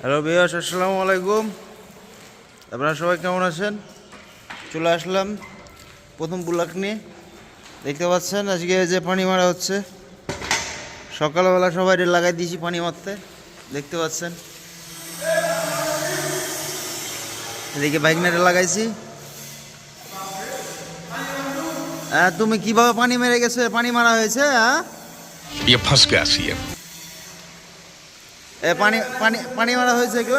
Hello বিয়াস আসসালামু আলাইকুম। আপনারা সবাই কেমন আছেন? চলে আসলাম প্রথম বুলাক নিয়ে। দেখতে পাচ্ছেন, আজকে যে পানি মারা হচ্ছে। সকালবেলা সবাই লাগাই দিয়েছি পানি মারতে। দেখতে পাচ্ছেন। এদিকে বাইক নেটে লাগাইছি। হ্যাঁ, তুমি কীভাবে পানি মেরে গেছো? পানি মারা হয়েছে হ্যাঁ? এ পানি পানি পানি মারা হয়েছে কি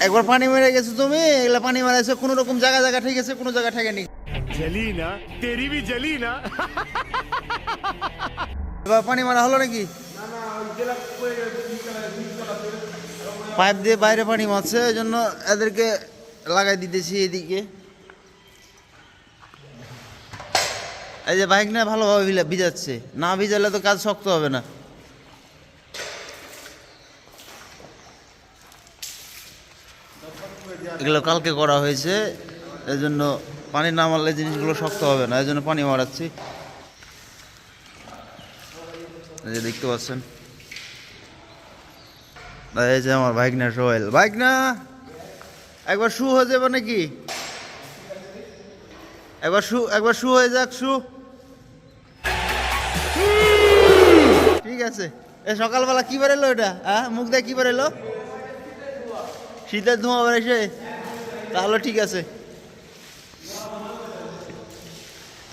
একবার পানি মেরে গেছো তুমি এগুলা পানি মারাইছো কোনো রকম জায়গা জায়গা ঠিক আছে কোনো জায়গা ঠেকেনি। জলি না তেরি বি জলি না এবার পানি মারা হলো নাকি? পাইপ দিয়ে বাইরে পানি মারছে ওই জন্য এদেরকে লাগাই দিতেছি এদিকে। এই যে বাইক না ভালোভাবে ভিজাচ্ছে। না ভিজালে তো কাজ শক্ত হবে না। এগুলো কালকে করা হয়েছে এই জন্য পানি না মারলে জিনিসগুলো শক্ত হবে না এই জন্য পানি মারাচ্ছি। এই যে দেখতে পাচ্ছেন। এই যে আমার বাইক না সোহেল। বাইক না একবার শু হয়ে যাবে নাকি? একবার শু একবার শু হয়ে যাক, শু। ঠিক আছে। এ সকালবেলা কী বেরোলো এটা? হ্যাঁ মুখ দেয় কী বেরোলো? শীতের ধোঁয়া বেরোছে তাহলে ঠিক আছে।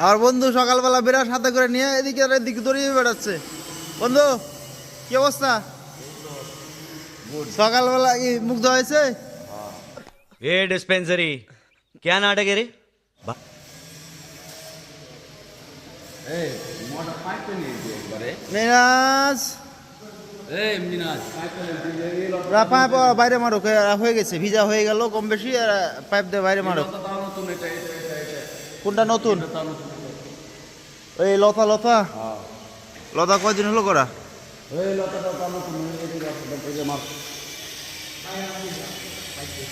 আর বন্ধু সকালবেলা বেরার সাথে করে নিয়ে এদিকে এদিকে দড়িয়ে বেড়াচ্ছে। বন্ধু কি অবস্থা? সকালবেলা কি মুগ্ধ হয়েছে? এ ডিসপেন্সারি কে নাটকে রে এই মোটা পাইতে নি রা পাইপ বাইরে মারো হয়ে গেছে ভিজা হয়ে গেল কম বেশি আর পাইপ দিয়ে বাইরে মারো কোনটা নতুন ওই লতা লতা লতা কয়দিন হলো করা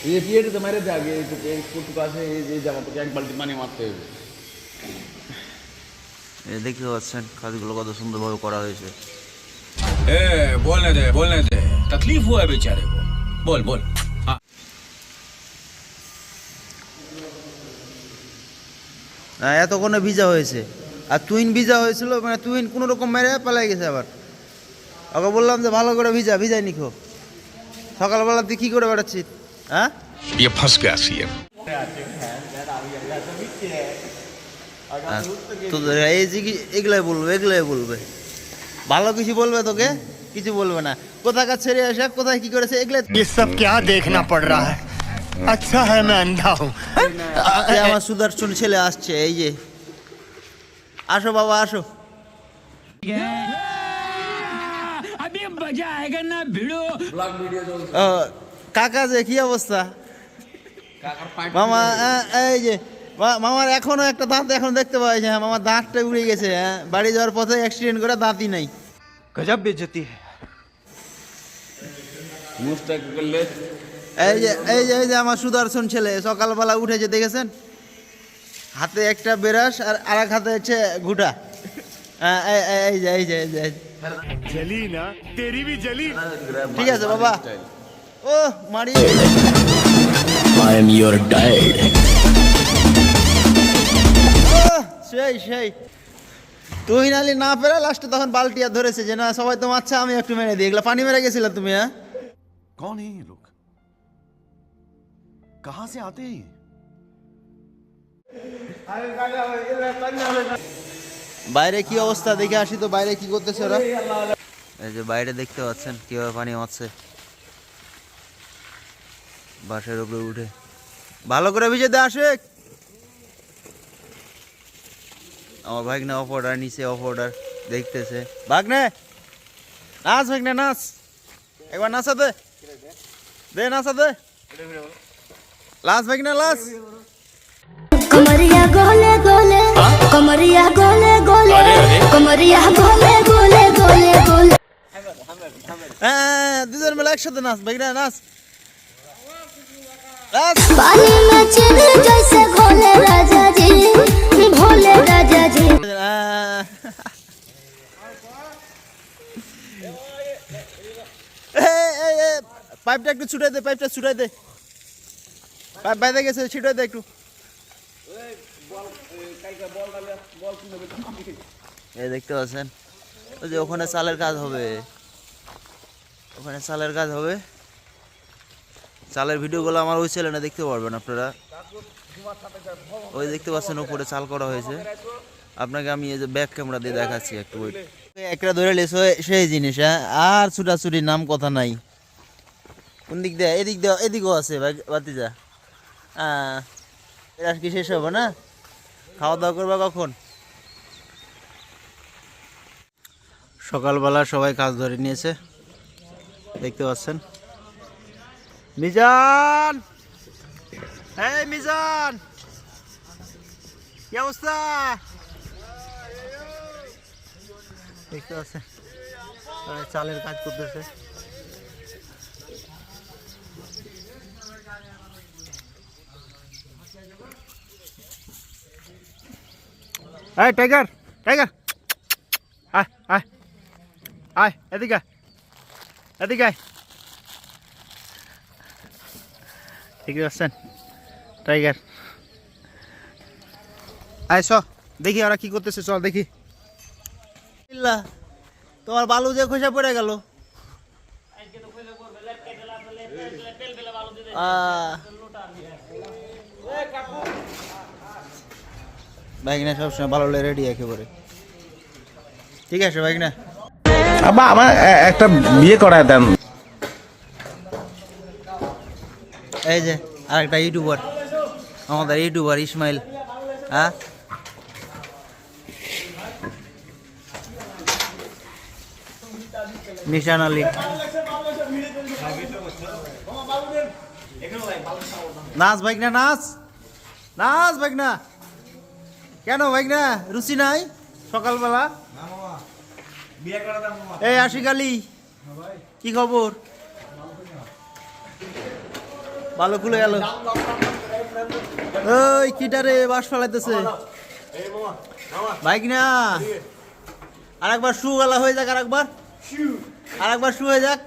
ये पिएट तो मेरे थे आगे तो एक फुट का से ये जगह तो एक बाल्टी पानी मारते हुए এই দেখতে পাচ্ছেন কাজগুলো কত সুন্দরভাবে করা হয়েছে। এ বলনে দে বলনে দে। তকলিফ হুয়া বেচারে বল। এতক্ষণে ভিজা হয়েছে। আর তুইন ভিজা হয়েছিল মানে তুইন কোনো রকম মেরে পালাই গেছে আবার। ওকে বললাম যে ভালো করে ভিজা ভিজাই নিখো। সকালবেলা তুই কী করে বেড়াচ্ছিস? হ্যাঁ? আর তোদের এই যে কি এগুলাই বলবে এগুলাই বলবে ভালো কিছু বলবে তোকে কিছু বলবে না কোথাকার ছেড়ে আসে কোথায় কি করেছে এগুলাই ये सब क्या देखना पड़ रहा है अच्छा है मैं अंधा हूँ এই আমার সুদর্শন ছেলে আসছে এই যে আসো বাবা আসো ও, কাকা যে কি অবস্থা মামা আহ, এই যে মা- মামার এখনও একটা দাঁত এখন দেখতে পাওয়া যায় মামার দাঁতটা উড়ে গেছে হ্যাঁ। বাড়ি যাওয়ার পথে অ্যাক্সিডেন্ট করে দাঁতই নাই। গজব বেজতি মুস্তাক বললে এই যে এই যে এই যে আমার সুদর্শন ছেলে সকালবেলা উঠেছে দেখেছেন? হাতে একটা বেরাস আর আর এক হাতে হচ্ছে ঘুটা হ্যাঁ, এই যে এই যে এই যে জলি না হ্যাঁ? তেরি ভি জলি ঠিক আছে বাবা। ও মারি আই এম ইওর ডাইড সেই সেই। তুই নালি না পেরা লাস্টে তখন বালটি আর ধরেছে যে না সবাই তো মারছে আচ্ছা, আমি একটু মেরে দিই। এগুলো পানি মেরে গেছিলা তুমি হ্যাঁ? কন এই লোক? কাহা সে আতে? বাইরে কি অবস্থা? দেখে আসি তো বাইরে কি করতেছে ওরা। এই যে বাইরে দেখতে পাচ্ছেন কীভাবে পানি মারছে বাসের উপরে উঠে। ভালো করে ভিজে দে আসে আমার ভাগনে অফ অর্ডার নিচে অফ অর্ডার দেখতেছে। ভাগনে! নাচ ভাগনে নাচ! একবার নাচা দে। দে নাচা দে। লাস ভাগনে লাস। কমরিয়া গোলে গোলে কমরিয়া গোলে গোলে কমরিয়া গোলে গোলে গোলে গোলে। হ্যাঁ দুজন মিলে একসাথে নাচ ভাগনা নাচ। নাচ। পানি রাজা জি পাইপটা একটু ছুটাই দে, পাইপটা ছুটাই দে। পাইপ বাইরে গেছে ছুটাই দে একটু। এই দেখতে পাচ্ছেন? ওই যে ওখানে চালের কাজ হবে। ওখানে চালের কাজ হবে। চালের ভিডিওগুলো আমার ওই চ্যানেলে দেখতে পারবেন আপনারা। ওই দেখতে পাচ্ছেন, উপরে চাল করা হয়েছে। আপনাকে আমি এই যে ব্যাক ক্যামেরা দিয়ে দেখাচ্ছি একটু একটা ধরে লেস সেই জিনিস হ্যাঁ? আর ছুটাছুটির নাম কথা নাই। কোন দিক দিয়ে? এদিক দিয়ে, এদিকেও আছে বাতিজা হ্যাঁ কি শেষ হবে না? খাওয়া দাওয়া করবা কখন? সকালবেলা সবাই কাজ ধরে নিয়েছে। দেখতে পাচ্ছেন। মিজান! এই মিজান। কি অবস্থা? দেখতে পাচ্ছেন চালের কাজ করতেছে। এই টাইগার টাইগার আয় আয় আয়, এদিকে। এদিকে। দেখতে পাচ্ছেন টাইগার আয় চ। দেখি ওরা কি করতেছে চল দেখি। তোমার বালু যে খোসা পড়ে গেল। সবসময় ভালো রেডি একেবারে। ঠিক আছে আবার আমার একটা বিয়ে করায় দেন। এই যে আরেকটা ইউটিউবার। আমাদের ইউটিউবার ইসমাইল হ্যাঁ? নিশান নাচ বাইক না নাচ। নাচ বাইক না কেন বাইক না রুচি নাই সকালবেলা? এই আশিক আলী, কি খবর? ভালো খুলে গেল। ওই কিটারে বাস ফেলাইতেছে। বাইক না। আরেকবার শু গলা হয়ে যাক আরেকবার। আরেকবার শু হয়ে যাক।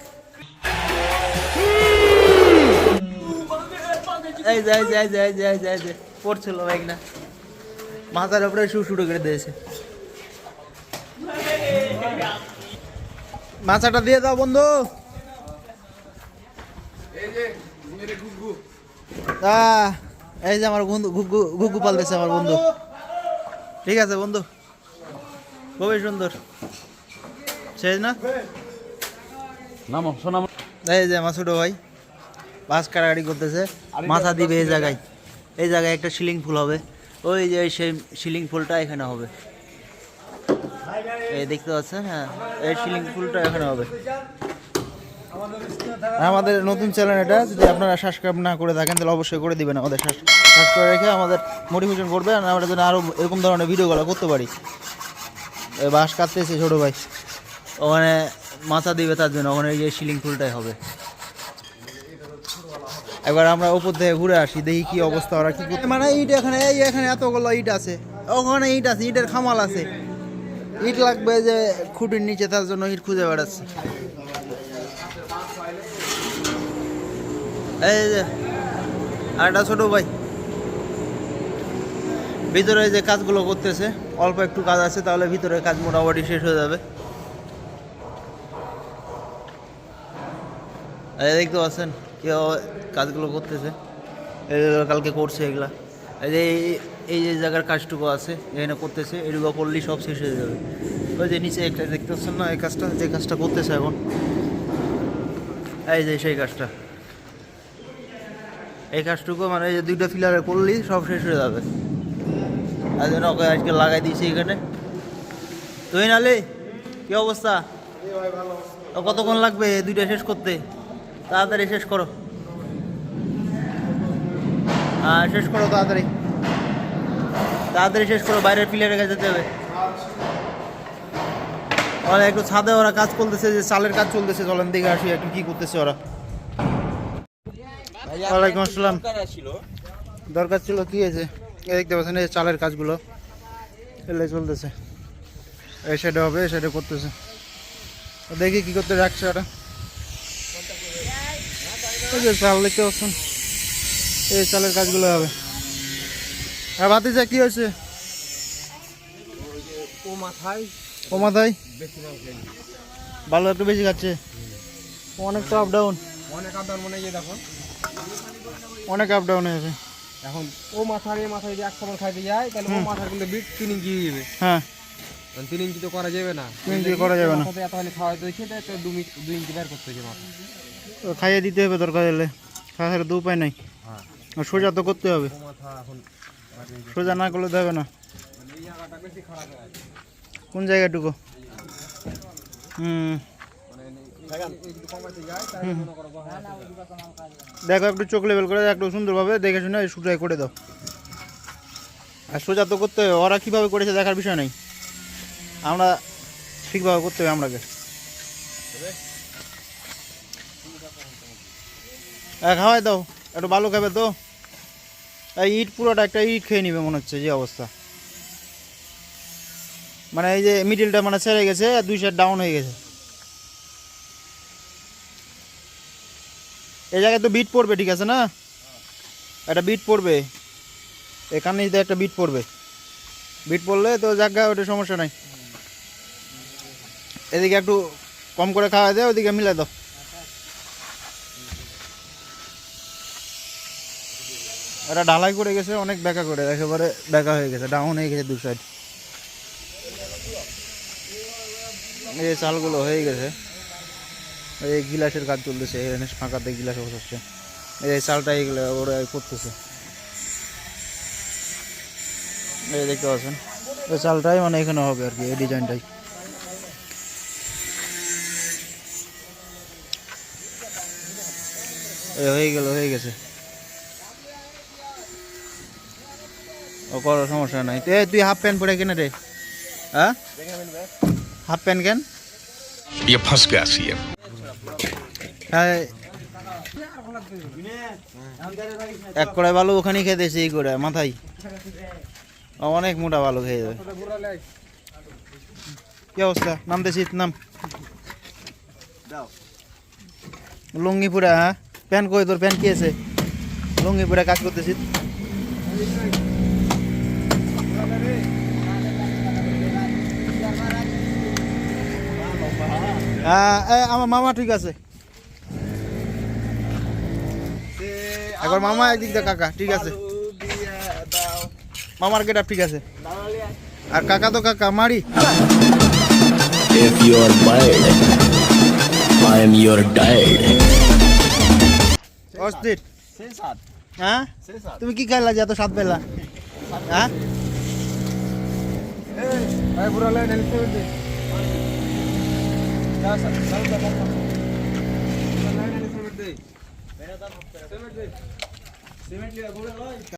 এই যে এই যে এই যে এই যে এই যে এই যে পড়ছিল বাইক না। মাথার উপরে শু শুরু করে দিয়েছে। মাথাটা দিয়ে দাও বন্ধু। আহ, এই যে আমার বন্ধু ঘুঘু ঘুঘু পালতেছে আমার বন্ধু। ঠিক আছে বন্ধু। খুবই সুন্দর। শেষ না? নামো সোনাম এই যে আমার ছোট ভাই বাস কাটাকাটি করতেছে। মাথা দিবে এই জায়গায়। এই জায়গায় একটা সিলিং ফুল হবে। ওই যে সেই সিলিং ফুলটা এখানে হবে। এই দেখতে পাচ্ছেন? হ্যাঁ এই সিলিং ফুলটা এখানে হবে। আমাদের নতুন চ্যানেল এটা, যদি আপনারা সাবস্ক্রাইব না করে থাকেন, তাহলে অবশ্যই করে দিবেন আমাদের সাবস্ক্রাইব রেখে আমাদের মোটিভেশন করবে আর আমরা যেন আরও এরকম ধরনের ভিডিওগুলো করতে পারি। বাঁশ কাটতেছে ছোটো ভাই। ওখানে মাথা দিবে তার জন্য, ওখানে এই যে সিলিং ফুলটাই হবে। এবার আমরা উপর থেকে ঘুরে আসি, দেখি কি অবস্থা, ওরা কি মানে ইট এখানে, এই এখানে এতগুলো ইট আছে, ওখানে ইট আছে, ইটের খামাল আছে। ইট লাগবে যে খুঁটির নিচে, তার জন্য ইট খুঁজে বেড়াচ্ছে। এই যে আরেকটা ছোট ভাই। ভিতরে যে কাজগুলো করতেছে, অল্প একটু কাজ আছে, তাহলে ভিতরে কাজ মোটামুটি শেষ হয়ে যাবে। দেখতে পাচ্ছেন কেউ কাজগুলো করতেছে। কালকে করছে এগুলা। এই যে এই যে জায়গার কাজটুকু আছে, এখানে করতেছে, এটুকু করলেই সব শেষ হয়ে যাবে। ওই যে নিচে একটা দেখতে পাচ্ছেন না, এই কাজটা, যে কাজটা করতেছে এখন। এই যে সেই কাজটা। এই কাজটুকু মানে এই যে দুইটা ফিলারে করলেই সব শেষ হয়ে যাবে। তাই জন্য ওকে আজকে লাগাই দিয়েছি এখানে। তুই নালে, কি অবস্থা? কতক্ষণ লাগবে দুইটা শেষ করতে? তাড়াতাড়ি শেষ করো। হ্যাঁ শেষ করো তাড়াতাড়ি। তাড়াতাড়ি শেষ করো, বাইরের প্লেয়ারের কাছে যেতে হবে। ওরা একটু ছাদে ওরা কাজ করতেছে, যে চালের কাজ চলতেছে, চলেন দেখে আসি একটু কি করতেছে ওরা। ওয়ালাইকুম আসসালাম। দরকার ছিল কি হয়েছে দেখতে পাচ্ছেন এই চালের কাজগুলো এলে চলতেছে। এই সাইডে হবে এই সাইডে করতেছে। দেখি কি করতে রাখছে ওটা চাল দেখতে পাচ্ছেন এই চালের কাজগুলো হবে। আর ভাতিজা কি হয়েছে? ও মাথায় ও মাথায় ভালো একটু বেশি খাচ্ছে। অনেক তো আপ ডাউন অনেক আদার মনে ইয়ে দেখো অনেক আপ ডাউন হয়েছে। এখন ও মাথার এই মাথা যদি এক সমান খাইতে যায় তাহলে ও মাথার কিন্তু বিট তিন ইঞ্চি হয়ে যাবে। হ্যাঁ। তিন ইঞ্চি তো করা যাবে না। তিন ইঞ্চি করা যাবে না। এতখানি খাওয়াইতে হয়েছে তাই তো দু দুই ইঞ্চি বের করতে হয়েছে মাথা। তো খাইয়ে দিতে হবে দরকার হলে। খাওয়া ছাড়া তো উপায় নাই। আর সোজা তো করতে হবে। এখন সোজা না করলে তো হবে না। কোন জায়গাটুকু? হুম। দেখো, একটু চোখ লেভেল করে, একটু সুন্দরভাবে দেখে শুনে সুটাই করে দাও। আর সোজা তো করতে হবে, ওরা কীভাবে করেছে দেখার বিষয় নেই। আমরা ঠিকভাবে করতে হবে আমরাকে। খাওয়াই দাও, একটু ভালো খাবে তো। এই ইট পুরোটা একটা ইট খেয়ে নিবে মনে হচ্ছে, যে অবস্থা। মানে এই যে মিডিলটা মানে ছেড়ে গেছে, দুই সাইড ডাউন হয়ে গেছে। এই জায়গায় তো বিট পড়বে, ঠিক আছে না? একটা বিট পড়বে। এখানে একটা বিট পড়বে। বিট পড়লে তো জায়গা ওটা সমস্যা নাই। এদিকে একটু কম করে খাওয়া দেয় ওদিকে মিলাই দাও। এটা ঢালাই করে গেছে, অনেক বেকা করে, একেবারে বেকা হয়ে গেছে ডাউন হয়ে গেছে দু সাইড এই চালগুলো হয়ে গেছে। এই গিলাসের কাজ চলতেছে এখানে ফাঁকাতে গিলাস বসাচ্ছে এই চালটা এইগুলো ওরা করতেছে এই দেখতে পাচ্ছেন এই চালটাই মানে এখানে হবে আর কি এই ডিজাইনটাই এই হয়ে গেল হয়ে গেছে ও কোনো সমস্যা নাই তে তুই হাফ প্যান্ট পরে কেন রে হ্যাঁ হাফ প্যান্ট কেন ये फंस गया सीएम হ্যাঁ এক করে ভালো ওখানেই খেতেছে, এই করে মাথায়। অনেক মোটা ভালো খেয়ে যাবে। কি অবস্থা? নামতেছি, নাম। লুঙ্গি পুরা হ্যাঁ? প্যান্ট কই তোর? প্যান্ট কি লুঙ্গি পুরা কাজ করতেছি। হ্যাঁ আমার মামা ঠিক আছে। একবার মামা একদিক দিয়ে কাকা ঠিক আছে। মামার গেট ঠিক আছে। আর কাকা তো কাকা মারি। If you're bad, I am your dad. অস্থির। হ্যাঁ? তুমি কি খাইলা যে এত সাত বেলা হ্যাঁ? सीमेंट लिया गोड़े भाई